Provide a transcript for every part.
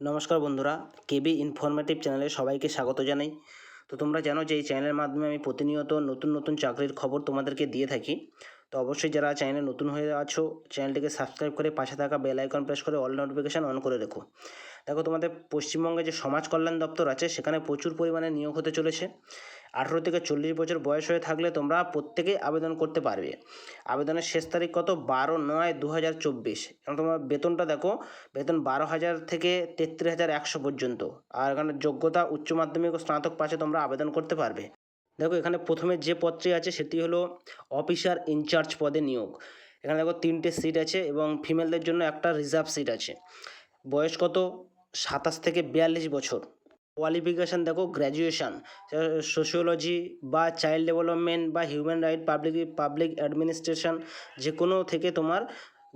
নমস্কার বন্ধুরা, কেবি ইনফরমেটিভ চ্যানেলে সবাইকে স্বাগত জানাই। তো তোমরা জানো যে এই চ্যানেলের মাধ্যমে আমি প্রতিনিয়ত নতুন নতুন চাকরির খবর তোমাদেরকে দিয়ে থাকি। তো অবশ্যই যারা চ্যানেলে নতুন হয়ে আছো, চ্যানেলটিকে সাবস্ক্রাইব করে পাশে থাকা বেল আইকন প্রেস করে অল নোটিফিকেশান অন করে রেখো। দেখো, তোমাদের পশ্চিমবঙ্গে যে সমাজ কল্যাণ দপ্তর আছে, সেখানে প্রচুর পরিমাণে নিয়োগ হতে চলেছে। আঠেরো থেকে চল্লিশ বছর বয়স হয়ে থাকলে তোমরা প্রত্যেকেই আবেদন করতে পারবে। আবেদনের শেষ তারিখ কত? বারো নয় দু হাজার চব্বিশ। এবং তোমার বেতনটা দেখো, বেতন বারো হাজার থেকে তেত্রিশ হাজার একশো পর্যন্ত। আর এখানে যোগ্যতা, উচ্চ মাধ্যমিক ও স্নাতক পাশে তোমরা আবেদন করতে পারবে। দেখো, এখানে প্রথমে যে পদটি আছে সেটি হলো অফিসার ইনচার্জ পদে নিয়োগ। এখানে দেখো তিনটে সিট আছে এবং ফিমেলদের জন্য একটা রিজার্ভ সিট আছে। বয়স কত? সাতাশ থেকে বিয়াল্লিশ বছর। কোয়ালিফিকেশান দেখো গ্র্যাজুয়েশান সোশিওলজি বা চাইল্ড ডেভেলপমেন্ট বা human right public public administration যে কোনো থেকে তোমার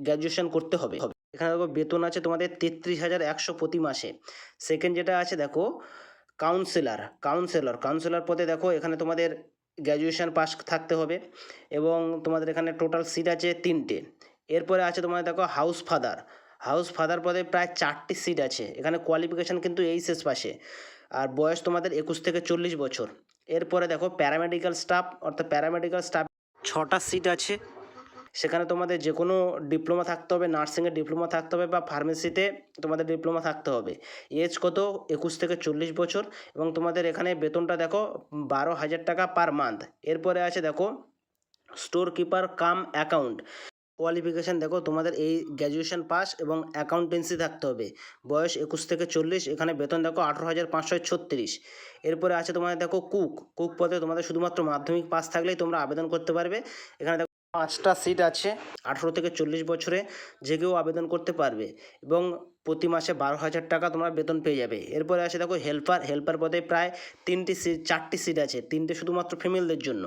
গ্র্যাজুয়েশান করতে হবে। এখানে দেখো বেতন আছে তোমাদের তেত্রিশ হাজার একশো প্রতি মাসে। সেকেন্ড যেটা আছে দেখো কাউন্সিলর কাউন্সিলর কাউন্সিলর পদে দেখো এখানে তোমাদের গ্র্যাজুয়েশান পাস থাকতে হবে এবং তোমাদের এখানে টোটাল সিট আছে তিনটে। এরপরে আছে তোমাদের দেখো হাউস ফাদার হাউস ফাদার পদে প্রায় চারটি সিট আছে। এখানে কোয়ালিফিকেশান কিন্তু এইচএস পাশে। আর বয়স তোমাদের একুশ থেকে চল্লিশ বছর। এরপরে দেখো প্যারামেডিক্যাল স্টাফ অর্থাৎ প্যারামেডিক্যাল স্টাফ ছটা সিট আছে। সেখানে তোমাদের যে কোনো ডিপ্লোমা থাকতে হবে নার্সিংয়ের ডিপ্লোমা থাকতে হবে বা ফার্মেসিতে তোমাদের ডিপ্লোমা থাকতে হবে। এজ কত? একুশ থেকে চল্লিশ বছর। এবং তোমাদের এখানে বেতনটা দেখো বারো হাজার টাকা পার মান্থ এরপরে আছে দেখো store keeper cum account qualification দেখো, তোমাদের এই গ্র্যাজুয়েশন পাস এবং অ্যাকাউন্টেন্সি থাকতে হবে। বয়স একুশ থেকে চল্লিশ, এখানে বেতন দেখো আঠেরো হাজার পাঁচশো ছত্রিশ। এরপরে আছে তোমাদের দেখো কুক কুক পদে তোমাদের শুধুমাত্র মাধ্যমিক পাস থাকলেই তোমরা আবেদন করতে পারবে। এখানে পাঁচটা সিট আছে। আঠেরো থেকে চল্লিশ বছরে যে কেউ আবেদন করতে পারবে এবং প্রতি মাসে বারো হাজার টাকা তোমরা বেতন পেয়ে যাবে। এরপরে আছে দেখো হেল্পার হেল্পার পদে প্রায় তিনটি সিট চারটি সিট আছে, তিনটে শুধুমাত্র ফিমেলদের জন্য।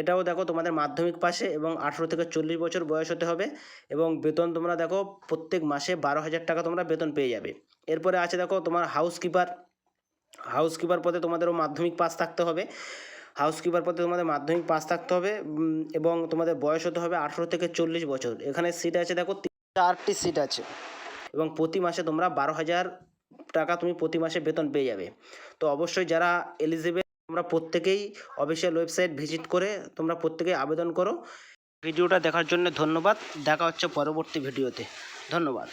এটাও দেখো তোমাদের মাধ্যমিক পাশে এবং আঠেরো থেকে চল্লিশ বছর বয়স হতে হবে এবং বেতন তোমরা দেখো প্রত্যেক মাসে বারো হাজার টাকা তোমরা বেতন পেয়ে যাবে। এরপরে আছে দেখো তোমার হাউস কিপার হাউস কিপার পদে তোমাদেরও মাধ্যমিক পাস থাকতে হবে। হাউস কিপার পদে তোমাদের মাধ্যমিক পাস থাকতে হবে এবং তোমাদের বয়স হতে হবে আঠেরো থেকে চল্লিশ বছর। এখানে সিট আছে, দেখো চারটি সিট আছে। এবং প্রতি মাসে তোমরা বারো হাজার টাকা তুমি প্রতি মাসে বেতন পেয়ে যাবে। তো অবশ্যই যারা এলিজিবেল তোমরা প্রত্যেকেই অফিসিয়াল ওয়েবসাইট ভিজিট করে তোমরা প্রত্যেকেই আবেদন করো। ভিডিওটা দেখার জন্য ধন্যবাদ। দেখা হচ্ছে পরবর্তী ভিডিওতে। ধন্যবাদ।